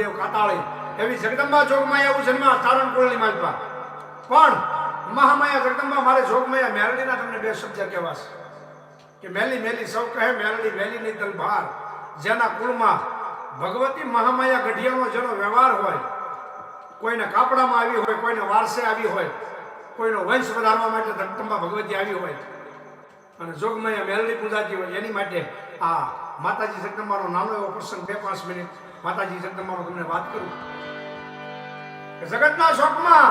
દેવ કાતાળી. એવી જગદંબા જોગમાયા એવું જન્મ્યા તારણ કુળની માલપા. પણ મહામાયા જગદંબા, મારે જોગમાયા મેરડીના તમને બે શબ્દ કહેવાશે કે મેલી મેલી સૌ કહે, મેરડી મેલી નહીં તલભાર જેના કુળમાં ભગવતી મહામાયા ગઢિયાનો જેનો વ્યવહાર હોય, કોઈને કાપડામાં આવી હોય, કોઈને વારસે આવી હોય, કોઈનો વંશ વધારવા માટે જગદંબા ભગવતી આવી હોય. અને જોગમાયા મેલડી પૂજાતી હોય, એની માટે આ માતાજી જગદંબાનો નાનો એવો પ્રસંગ બે પાંચ મિનિટ માતાજી જગદંબાનો તમને વાત કરું. જગતના શોકમાં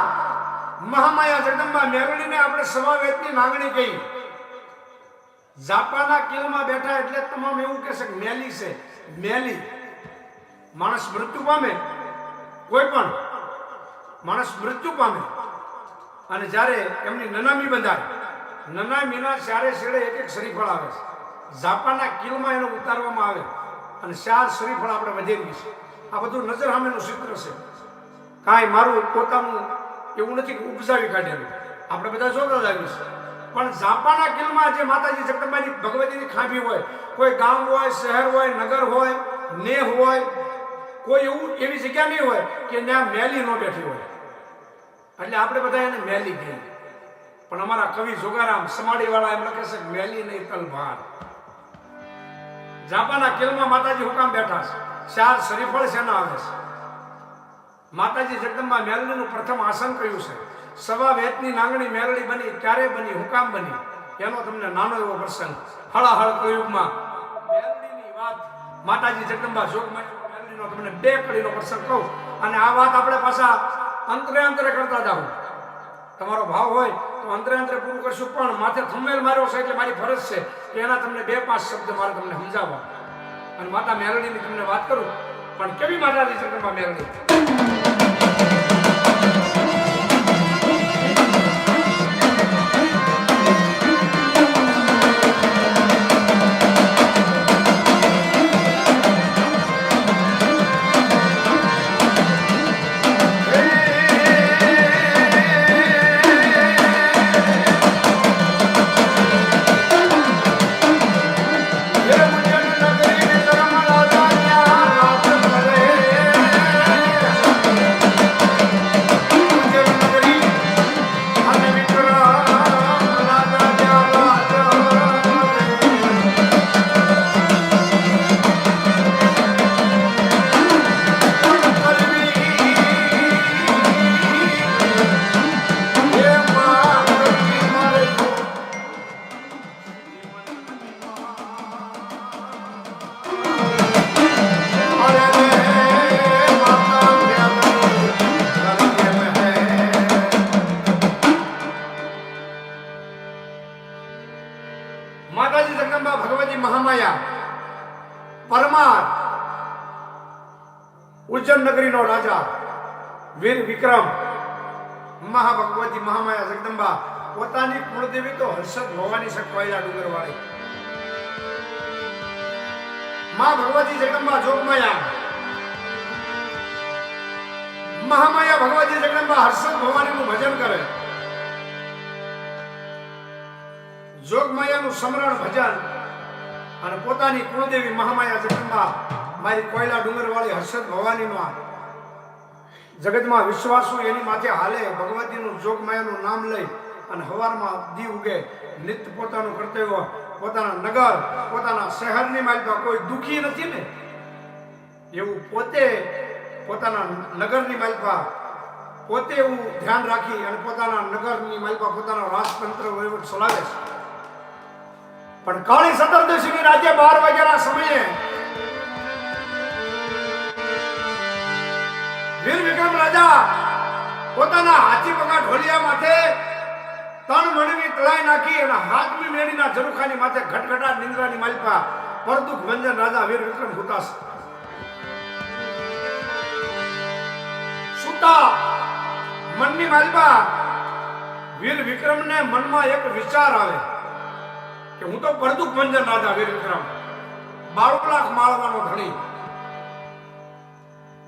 મહામાયા જગદંબા મેલડીને આપણે સમાવેતની માંગણી કહી જાપાના કિલમાં બેઠા એટલે તમામ એવું કહેશે કે મેલી છે. મેલી. માણસ મૃત્યુ પામે. કોઈ પણ માણસ મૃત્યુ પામે. અને જ્યારે એમની નનામી બંધાય, નનામીના ચારે છેડે એક એક શરીફળ આવે છે. જાપાના કિલમાં એને ઉતારવામાં આવે. અને ચાર શરીફળ આપણે વધેરીએ છીએ. આ બધું નજર સામેનું ચિત્ર છે. કાંઈ મારું પોતાનું એવું નથી કે ઉપજાવી કાઢેલું. આપણે બધા જોતા આવીએ છીએ. પણ જાપાના કિલમાં જે માતાજી જગદંબાની ભગવતીની ખાંભી હોય, કોઈ ગામ હોય, શહેર હોય, નગર હોય, નેહ હોય, કોઈ એવું એવી જગ્યા નહીં હોય કે ત્યાં મેલી ન બેઠી હોય. એટલે આપણે બધા એને મેલી ગઈ પણ અમારા કવિ જોગારામ, સમાડીવાળા એમ લખે છે, મેલી નહીં તલભાર જાપાના કિલમાં માતાજી હુકામ બેઠા છે. ચાર શરીફળ શેના આવે છે? માતાજી જગદંબા મેરળીનું પ્રથમ આસન કયું છે? સવા વેતની નાંગણી મેરળી બની, ક્યારે બની, હુકામ બની? એનો તમને નાનો એવો પ્રસંગ. હળાહળ કયુગમાં મેરળીની વાત માતાજી જગદંબા જોગમાં મેરળીનો તમને બે કડીનો પ્રસંગ કહું. અને આ વાત આપણે પાછા અંતરે અંતરે કરતા જાઓ તમારો ભાવ હોય તો અંતરે અંતરે પૂરું કરશું, પણ માથે થંભેલ માર્યો છે એટલે મારી ફરજ છે કે એના તમને બે પાંચ શબ્દ મારે તમને સમજાવવા. અને માતા મેલડીની તમને વાત કરું, પણ કેવી માતાની જગતમાં મેલડી ઉજ્જૈન નગરીનો રાજા વીર વિક્રમ, મહાભગવતી મહામાયા જગદંબા, પોતાની કુળદેવી તો હર્ષદ ભવાની સકવાયેલા ડુંગરવાળી. મા ભગવતી જગદંબા જોગમાયા. મહામાયા ભગવતી જગદંબા હર્ષદ ભવાનીનું ભજન કરે. જોગમાયાનું સમરણ ભજન અને પોતાની કુળદેવી મહામાયા જગદંબા મારી કોયલા ડુંગરવાળી હર્ષદ ભવાનીનો જગતમાં વિશ્વાસુ એની માથે હાલે ભગવતીનું જોગમાયાનું નામ લઈ અને હવારમાં દી ઉગે નિત્ય પોતાનું કર્તવ્ય, પોતાના નગર, પોતાના શહેરની માલિકા કોઈ દુખી નથી ને? એવું પોતે પોતાના નગરની માલિકા પોતે એવું ધ્યાન રાખી અને પોતાના નગરની માલિકા પોતાનો રાજતંત્ર વહીવટ ચલાવે છે. પણ કાળી સતરદશીની રાજ્ય બાર વાગ્યાના સમયે વીર વિક્રમ રાજા પોતાના હાથી પગા ઢોલિયા માથે તણ મણીની તળાઈ નાખી અને હાથમી મેળીના ઝરૂખાની માથે ઘટઘટા નિંદ્રાની માલિકા પરદુખ ભંજન રાજા વીર વિક્રમ હુતાસ સુતા મનની માલિકા વીર વિક્રમને મનમાં એક વિચાર આવે કે હું તો પરદુખ ભંજન રાજા વીર વિક્રમ બાળક લાખ માળવાનો ધણી.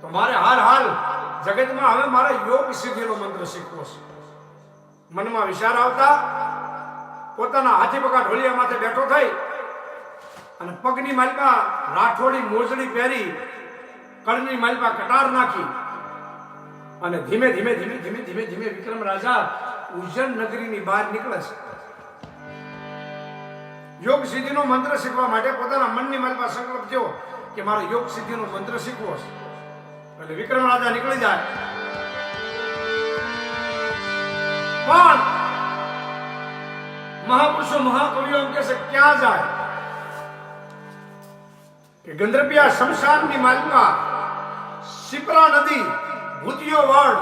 તો મારે હાલ હાલ જગતમાં હવે મારે યોગ સિદ્ધિનો મંત્ર શીખવો છે. મનમાં વિચાર આવતા, પોતાના હાથી પગા ઢોલિયા માથે બેઠો થઈ અને પગની માલિકા રાઠોડી મોજડી પહેરી કળની માલપા કટાર નાખી અને ધીમે ધીમે ધીમે ધીમે ધીમે ધીમે વિક્રમ રાજા ઉજ્જૈન નગરીની બહાર નીકળે છે. યોગ સિદ્ધિનો મંત્ર શીખવા માટે પોતાના મનની માલપા સંકલ્પ થયો કે મારે યોગ સિદ્ધિનો મંત્ર શીખવો છે. એટલે વિક્રમ રાજા નીકળી જાય. પણ મહાપુરુષો, મહાકવિઓ એમ કે છે, ક્યાં જાય? કે ગંધર્પિયા શમશાનની માલિકા સિપરા નદી ભૂતિયો વડ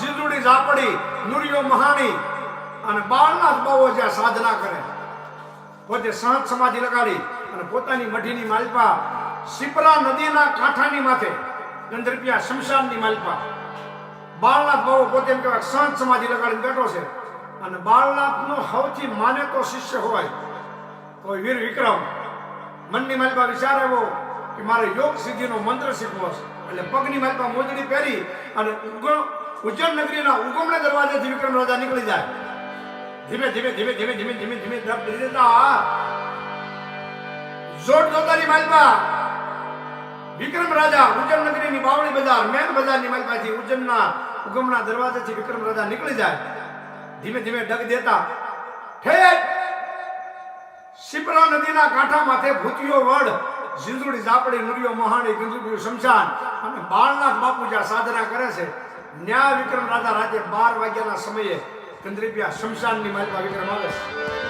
જીજુડી ઝાપડી, નુરિયો મહાણી અને બાળનાથ બાવો જ્યાં સાધના કરે. પોતે સહજ સમાધિ લગાડી અને પોતાની મઢીની માલિકા સિપરા નદીના કાંઠાની માથે ગંધર્પિયા શમશાનની માલિકા બાળનાથ બાબુ પોતે એમ કહેવાય સહજ સમાધિ લગાડીને બેઠો છે અને બાળનાથનો સૌથી માનેતો શિષ્ય હોય તો વીર વિક્રમ મનની માલિકા વિચાર આવ્યો કે મારે યોગ સિદ્ધિનો મંત્ર શીખવો છે એટલે પગની માલિકા મોજડી પહેરી અને ઉજ્જૈન નગરીના ઉગમણે દરવાજેથી વિક્રમ રાજા નીકળી જાય ધીમે ધીમે ધીમે ધીમે ધીમે ધીમે ધીમે ધીરે દેતા જોડ જોતાની માલિકા વિક્રમ રાજા ઉજ્જૈન નગરીની બાવળી બજાર, મેન બજારની માલિકાથી ઉજ્જૈનના ઉગમના દરવાજેથી વિક્રમ રાજા નીકળી જાય. ધીમે ધીમે ડગ દેતા ઠેક શિપ્રા નદીના કાંઠા માથે ભૂતિયો વડ, ઝીંઝુડી, ઝાપડી નુરિયો મહાણી ગંજુડિયું શમશાન અને બાળનાથ બાપુ જ્યાં સાધના કરે છે. ન્યાય વિક્રમ રાજા રાતે બાર વાગ્યાના સમયે ગંદ્રીપિયા શમશાનની માલિકા વિક્રમ આવે છે.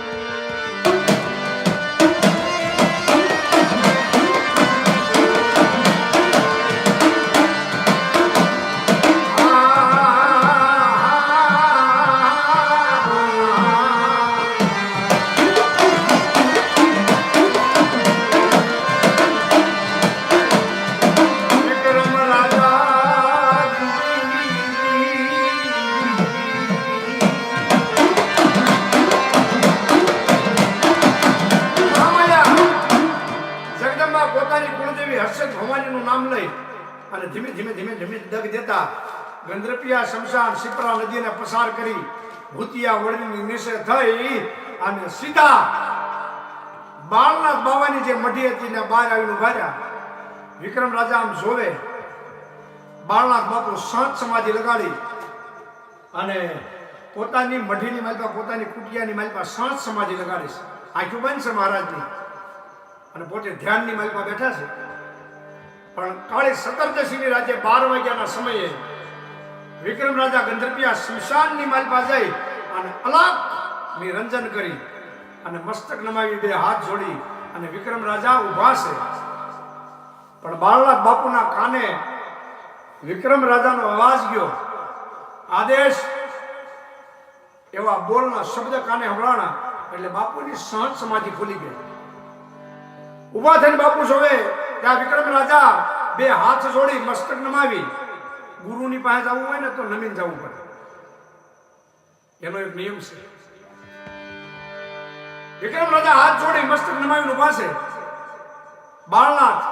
હર્ષદ ભવાનીનું નામ લઈ અને ધીમે ધીમે ધીમે ધીમે દગ દેતા ગંદ્રપિયા, શમશાન, શિપ્રા નદીને પસાર કરી ભૂતિયા વળીની નિશે થઈ અને સીધા બાળનાથ બાવાની જે મઢી હતી ને બહાર આવીને ઉભાર્યા વિક્રમ રાજા આમ જોવે બાળનાથ બાપુ સંત સમાધિ લગાડી અને પોતાની મઢીની માલિકા, પોતાની કુટિયાની માલિકા સાત સમાધિ લગાડી છે આંખું બંધ મહારાજની. અને પોતે ધ્યાનની માલિકા બેઠા છે. પણ કાળી સતરદશીની રાજ્ય બાર વાગ્યાના સમયે વિક્રમ રાજા ગંધર્પિયા શમશાનની માલપા જઈ અને અલાપ નિરંજન કરી અને મસ્તક નમાવી બે હાથ જોડી અને વિક્રમ રાજા ઊભા છે. પણ બાળનાથ બાપુના કાને વિક્રમ રાજાનો અવાજ ગયો. આદેશ. એવા બોલના શબ્દ કાને સંભળાણા એટલે બાપુની સહજ સમાધિ ખુલી ગઈ. ઊભા થઈને બાપુ જોવે ત્યાં વિક્રમ રાજા, બે હાથ જોડી મસ્તક નમાવી. ગુરુની પાસે જવું હોય ને તો નમીને જવું પડે. એનો એક નિયમ છે. વિક્રમ રાજા હાથ જોડી મસ્તક નમાવીને ઊભા છે. બાળનાથ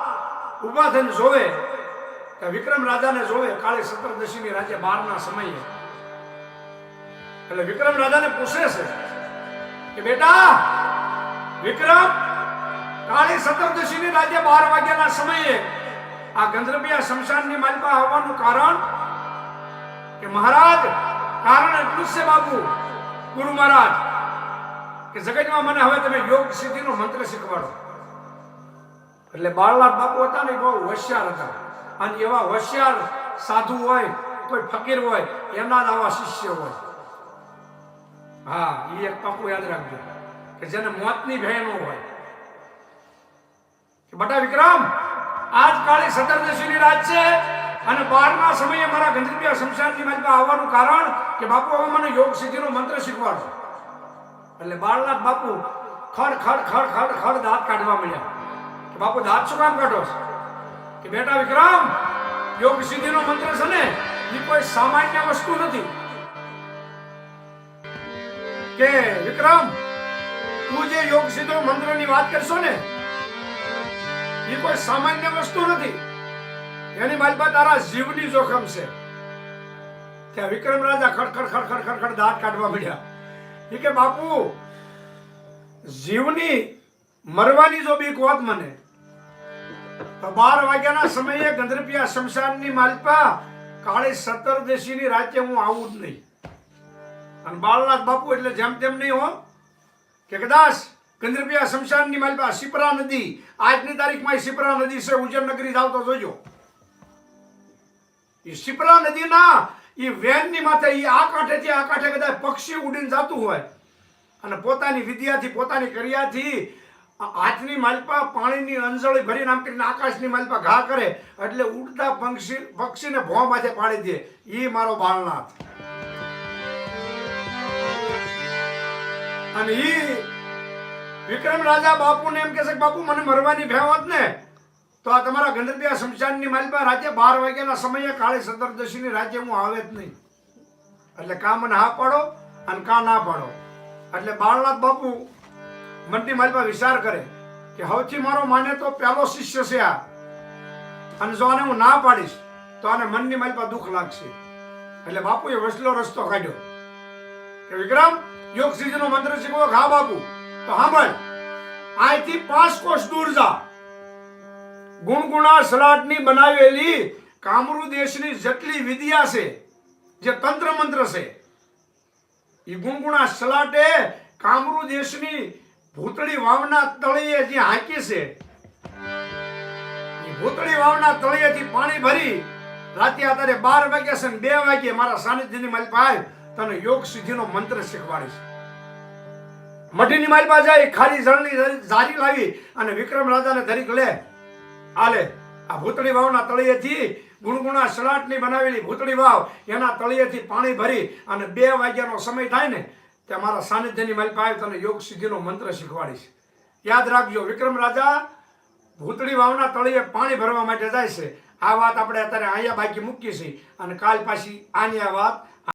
ઊભા થઈને જોવે કે વિક્રમ રાજાને જોવે કાળી સત્તરદશીની રાજ્ય બારના સમયે. એટલે વિક્રમ રાજાને પૂછે છે કે બેટા, વિક્રમ કાળી સત્તરદશીની રાજ્ય બાર વાગ્યાના સમયે આ ગંધર્પિયા શમશાનની માલિકા આવવાનું કારણ કે મહારાજ, કારણ એટલું જ છે બાપુ, ગુરુ મહારાજ, કે જગતમાં મને હવે તમે યોગ સિદ્ધિનો મંત્ર શીખવાડો. એટલે બાળનાથ બાપુ હતા ને બહુ હોશિયાર હતા. અને એવા હોશિયાર સાધુ હોય, કોઈ ફકીર હોય, એના જ આવા શિષ્ય હોય. હા એ એક પાકું યાદ રાખજો, કે જેને મોતની ભય ન હોય. કે બટા વિક્રમ, આજ કાલે સતરદશીની રાત છે અને બારના સમયે મારા ગંધર્પિયા શમશાનની માલિકા આવવાનું કારણ કે બાપુ હવે મને યોગ સિદ્ધિનો મંત્ર શીખવાડશે. એટલે બાળનાથ બાપુ ખડ ખડ ખડ ખડ ખડ દાંત કાઢવા મળ્યા કે બાપુ દાંત શું કામ કાઢો? કે બેટા વિક્રમ, યોગ સિદ્ધિનો મંત્ર છે ને, એ કોઈ સામાન્ય વસ્તુ નથી. કે વિક્રમ, તું જે યોગ સિદ્ધો મંત્રની વાત કરશો ને એ કોઈ સામાન્ય વસ્તુ નથી. એની માલપા તારા જીવની જોખમ છે. ત્યાં વિક્રમ રાજા ખડખડ ખડખડ ખડખડ દાંત કાઢવા મળ્યા એ કે, બાપુ, જીવની મરવાની જો બીક હોત મને, તો બાર વાગ્યાના સમયે ગંધર્પિયા શમશાનની માલપા કાળી સત્તર દેશીની રાતે હું આવું જ નહીં. અને બાળનાથ બાપુ એટલે જેમ તેમ નહીં હો, કે કદાચ ગંધર્પિયા શમશાનની માલપા શિપ્રા નદી. આજની તારીખમાં સિપરા નદી છે, ઉજ્જૈન નગરી જાવ તો જોજો. એ સિપરા નદીના એ વેનની માથે એ આ કાંઠેથી આ કાંઠે કદાચ પક્ષી ઉડીને જતું હોય. અને પોતાની વિદ્યાથી, પોતાની કર્યાથી હાથની માલપા પાણીની અંજળી ભરીને આમ કરીને આકાશની માલપા ઘા કરે એટલે ઉડતા પક્ષી, પક્ષીને ભોં માથે પાડી દે. એ મારો બાળનાથ. અને ઈ વિક્રમ રાજા બાપુને એમ કે બાપુ, મને મરવાની ભેવત ને, તો આ તમારા ગંધર્પિયા શમશાનની માલિકા રાતે બાર વાગ્યાના સમયે કાળી સત્તરદશીની રાતે હું આવે જ નહીં. એટલે કા મને હા પાડો અને કા ના પાડો. એટલે બાળનાથ બાપુ મનની માલિકા વિચાર કરે કે હવથી મારો માને તો પહેલો શિષ્ય છે આ. અને જો આને હું ના પાડીશ, તો આને મનની માલિકા દુઃખ લાગશે. એટલે બાપુએ વસલો રસ્તો કાઢ્યો. કે વિક્રમ, યોગ સિદ્ધિનો મંત્ર શીખવો ઘા બાપુ? ભૂતળી વાવના તળિયે જે હાંકી છે એ ભૂતળી વાવના તળિયેથી પાણી ભરી રાતે અત્યારે બાર વાગ્યા છે બે વાગ્યે મારા સાનિધ્યની મારી આવ તને યોગ સિદ્ધિનો મંત્ર શીખવાડીશ. મઢીની માલિપા જાય ખાલી જળની ઝારી લાવી અને વિક્રમ રાજાને ધરીક લે. આલે, આ ભૂતળી વાવના તળિયેથી ગુણગુણા સલાટની બનાવેલી ભૂતળી વાવ, એના તળિયેથી પાણી ભરી અને બે વાગ્યાનો સમય થાય ને તે મારા સાનિધ્યની માલ પાસે તને યોગ સિદ્ધિનો મંત્ર શીખવાડીશ. યાદ રાખજો, વિક્રમ રાજા ભૂતળી વાવના તળિયે પાણી ભરવા માટે જાય છે. આ વાત આપણે અત્યારે અહીંયા બાકી મૂકીએ છીએ અને કાલ પાછી આની આ વાત